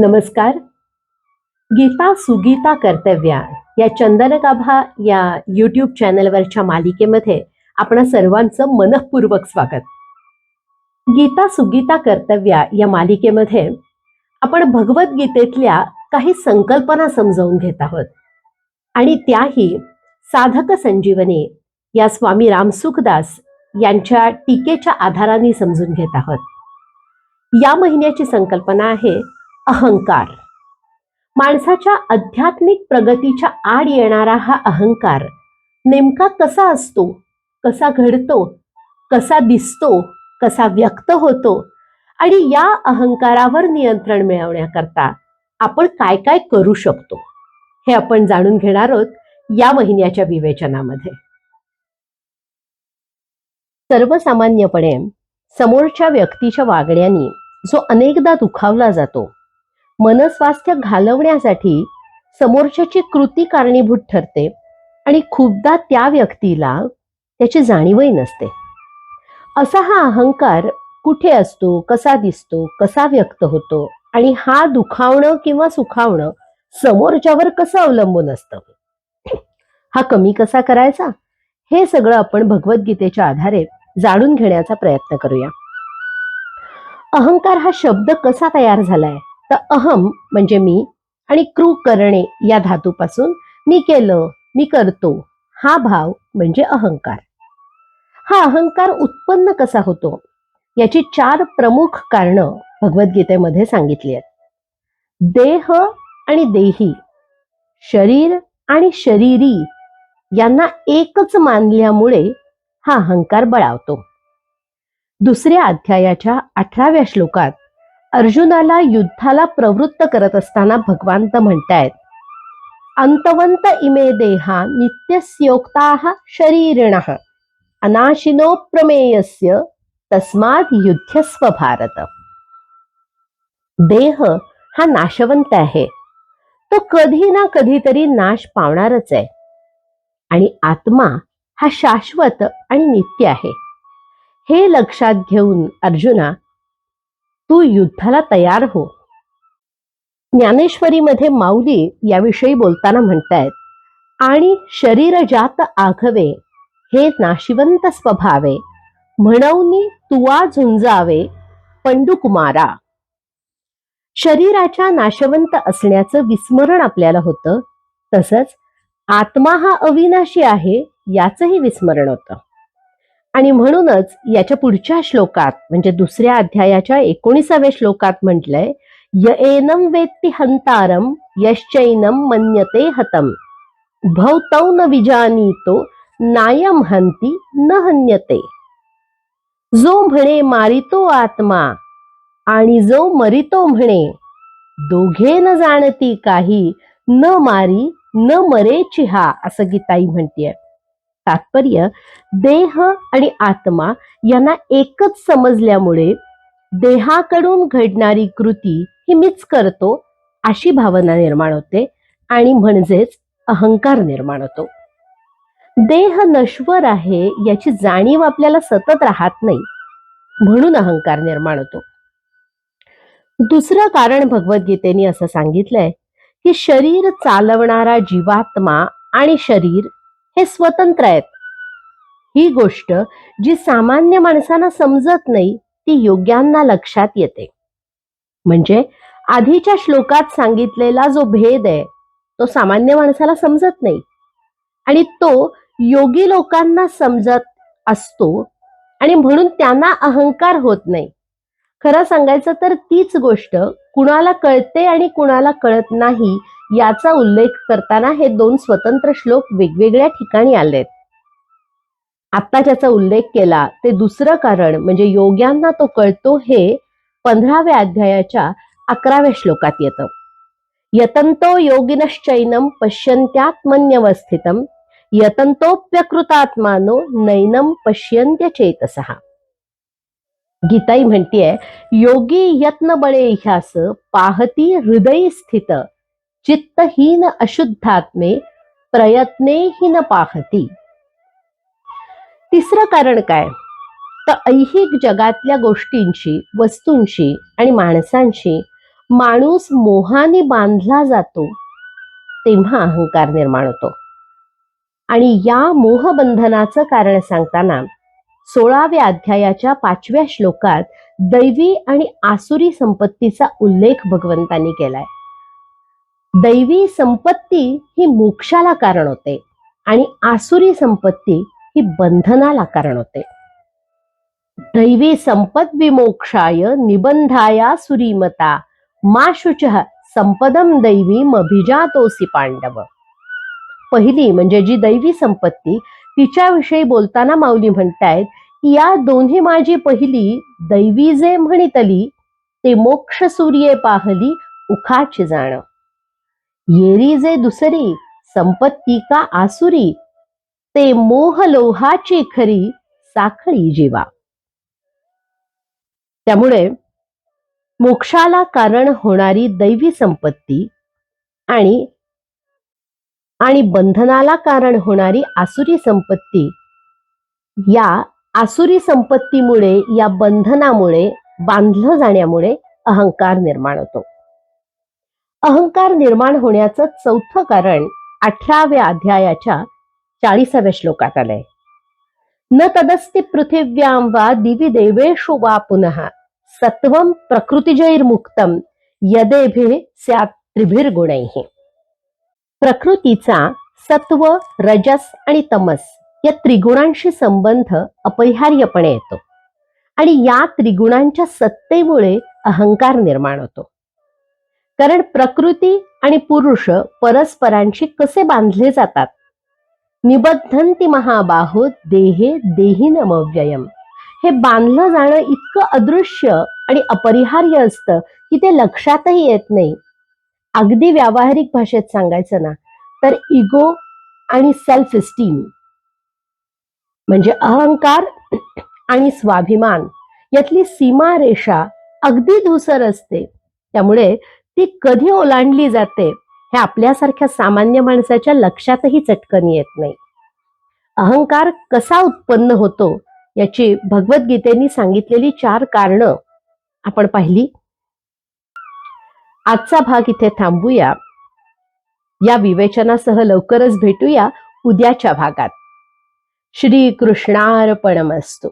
नमस्कार. गीता सुगीता कर्तव्या या चंदनगाभा या यूट्यूब चॅनलवरच्या मालिकेमध्ये आपण सर्वांचं मनःपूर्वक स्वागत. गीता सुगीता कर्तव्या या मालिकेमध्ये आपण भगवद्गीतेतल्या काही संकल्पना समजावून घेत आहोत. आणि त्याही साधक संजीवनी या स्वामी रामसुखदास यांच्या टीकेच्या आधाराने समजून घेत आहोत. या महिन्याची संकल्पना आहे अहंकार. माणसाच्या आध्यात्मिक प्रगतीच्या आड येणारा हा अहंकार नेमका कसा असतो कसा घडतो कसा दिसतो कसा व्यक्त होतो आणि या अहंकारावर नियंत्रण मिळवण्याकरता आपण काय काय करू शकतो हे आपण जाणून घेणार आहोत या महिन्याच्या विवेचनामध्ये. सर्वसामान्यपणे समोरच्या व्यक्तीच्या वागण्याने जो अनेकदा दुखावला जातो मनस्वास्थ्य घालवण्यासाठी समोरच्याची कृती कारणीभूत ठरते आणि खूपदा त्या व्यक्तीला त्याची जाणीवही नसते. असा हा अहंकार कुठे असतो कसा दिसतो कसा व्यक्त होतो आणि हा दुखावणं किंवा सुखावणं समोरच्यावर कसं अवलंबून असतं? हा कमी कसा करायचा? हे सगळं आपण भगवद्गीतेच्या आधारे जाणून घेण्याचा प्रयत्न करूया. अहंकार हा शब्द कसा तयार झालाय? तर अहम म्हणजे मी आणि क्रू करणे या धातूपासून मी केलं मी करतो हा भाव म्हणजे अहंकार. हा अहंकार उत्पन्न कसा होतो? याची चार प्रमुख कारणं भगवद्गीतेमध्ये सांगितली आहेत. देह आणि देही शरीर आणि शरीरी यांना एकच मानल्यामुळे हा अहंकार बळावतो. दुसऱ्या अध्यायाच्या अठराव्या श्लोकात अर्जुनाला युद्धाला प्रवृत्त करत असताना भगवंत म्हणतायत अंतवंत इमे देहा नित्यस्योक्ता शरीरिण अनाशिनो प्रमेयस्य तस्मात युद्धस्व भारत. देह हा नाशवंत आहे. तो कधी ना कधीतरी नाश पावणारच आहे. आणि आत्मा हा शाश्वत आणि नित्य आहे. हे लक्षात घेऊन अर्जुना तू युद्धाला तयार हो. ज्ञानेश्वरीमध्ये माऊली याविषयी बोलताना म्हणतायत आणि शरीर जात आघवे हे नाशिवंत स्वभावे. म्हणून तुवा झुंजावे पंडुकुमारा. शरीराच्या नाशवंत असण्याचं विस्मरण आपल्याला होतं तसंच आत्मा हा अविनाशी आहे याचंही विस्मरण होतं. आणि म्हणूनच याच्या पुढच्या श्लोकात म्हणजे दुसऱ्या अध्यायाच्या एकोणीसाव्या श्लोकात म्हटलंय य वेत्ती हंतारम यश्चैनम मन्यते हतम। भवतौ न विजानीतो नायम हंती न हन्यते। जो म्हणे मारितो आत्मा आणि जो मरितो म्हणे दोघे न जाणती काही न मारी न मरे चिहा असं गीताई म्हणतीये. तात्पर्य देह आणि आत्मा यांना एकच समजल्यामुळे देहाकडून घडणारी कृती ही मीच करतो अशी भावना निर्माण होते आणि म्हणजेच अहंकार निर्माण होतो. देह नश्वर आहे याची जाणीव आपल्याला सतत राहत नाही म्हणून अहंकार निर्माण होतो. दुसरं कारण भगवद्गीतेने असं सांगितलंय की शरीर चालवणारा जीवात्मा आणि शरीर हे स्वतंत्र आहेत. ही गोष्ट जी सामान्य माणसांना समजत नाही ती योग्यांना लक्षात येते. म्हणजे आधीच्या श्लोकात सांगितलेला जो भेद आहे तो सामान्य माणसाला समजत नाही. आणि तो योगी लोकांना समजत असतो आणि म्हणून त्यांना अहंकार होत नाही. खरं सांगायचं तर तीच गोष्ट कुणाला कळते आणि कुणाला कळत नाही याचा उल्लेख करताना हे दोन स्वतंत्र श्लोक वेगवेगळ्या ठिकाणी आलेत. आता ज्याचा उल्लेख केला ते दुसरं कारण म्हणजे योग्यांना तो कळतो हे पंधराव्या अध्यायाच्या अकराव्या श्लोकात येतं. यतंतो योगिनश्चैनम पश्यंत्यात्मन्यवस्थितम यतंतोप्यकृतात्मानो नैनम पश्यंत्य चेतसहा गीताई म्हणतीये योगी यत्न बळे ह्यास पाहती हृदय स्थित चित्तहीन अशुद्धात्मे प्रयत्नेहीन पाहती. तिसरं कारण काय? तर ऐहिक जगातल्या गोष्टींशी वस्तूंशी आणि माणसांशी माणूस मोहाने बांधला जातो तेव्हा अहंकार निर्माण होतो. आणि या मोहबंधनाचं कारण सांगताना सोळाव्या अध्यायाच्या पाचव्या श्लोकात दैवी आणि आसुरी संपत्तीचा उल्लेख भगवंतांनी केलाय. दैवी संपत्ती ही मोक्षाला कारण होते आणि आसुरी संपत्ती ही बंधनाला कारण होते. दैवी संपद विमोक्षाय निबंधाया सुरीमता मा शुच संपदम दैवी मभिजातोसी पांडव. पहिली म्हणजे जी दैवी संपत्ती तिच्याविषयी बोलताना माऊली म्हणतायत या दोन्ही माझी पहिली दैवी जे म्हणितली ते मोक्ष सूर्ये पाहली उखाची जाण. येरी जे दुसरी संपत्ती का आसुरी ते मोह लोहाची खरी साखळी जीवा. त्यामुळे मोक्षाला कारण होणारी दैवी संपत्ती आणि आणि बंधनाला कारण होणारी आसुरी संपत्ती या आसुरी संपत्तीमुळे या बंधनामुळे बांधलं जाण्यामुळे अहंकार निर्माण होतो. अहंकार निर्माण होण्याचं चौथं कारण अठराव्या अध्यायाच्या चाळीसाव्या श्लोकात आलंय न तदस्ति पृथिव्यां वा दिवि देवेशु वा पुनः सत्वं प्रकृतिजैर्मुक्तम यदेभे स्यात् त्रिभिर्गुणैः. प्रकृतीचा सत्व रजस आणि तमस या त्रिगुणांशी संबंध अपरिहार्यपणे येतो. आणि या त्रिगुणांच्या सत्तेमुळे अहंकार निर्माण होतो. कारण प्रकृती आणि पुरुष परस्परांशी कसे बांधले जातात? निबद्धंती महाबाहो देहे नमव्ययम हे बांधलं जाणं इतकं अदृश्य आणि अपरिहार्य असतं की ते लक्षातही येत नाही. अगदी व्यावहारिक भाषेत सांगायचं ना तर इगो आणि सेल्फ इस्टीम म्हणजे अहंकार आणि स्वाभिमान यातली सीमारेषा अगदी धुसर असते. त्यामुळे ती कधी ओलांडली जाते हे आपल्यासारख्या सामान्य माणसाच्या लक्षातही चटकन येत नाही. अहंकार कसा उत्पन्न होतो याची भगवद्गीतेने सांगितलेली चार कारणं आपण पाहिली. आजचा भाग इथे थांबूया. या विवेचनासह लवकरच भेटूया उद्याच्या भागात. श्रीकृष्णार्पणमस्तू।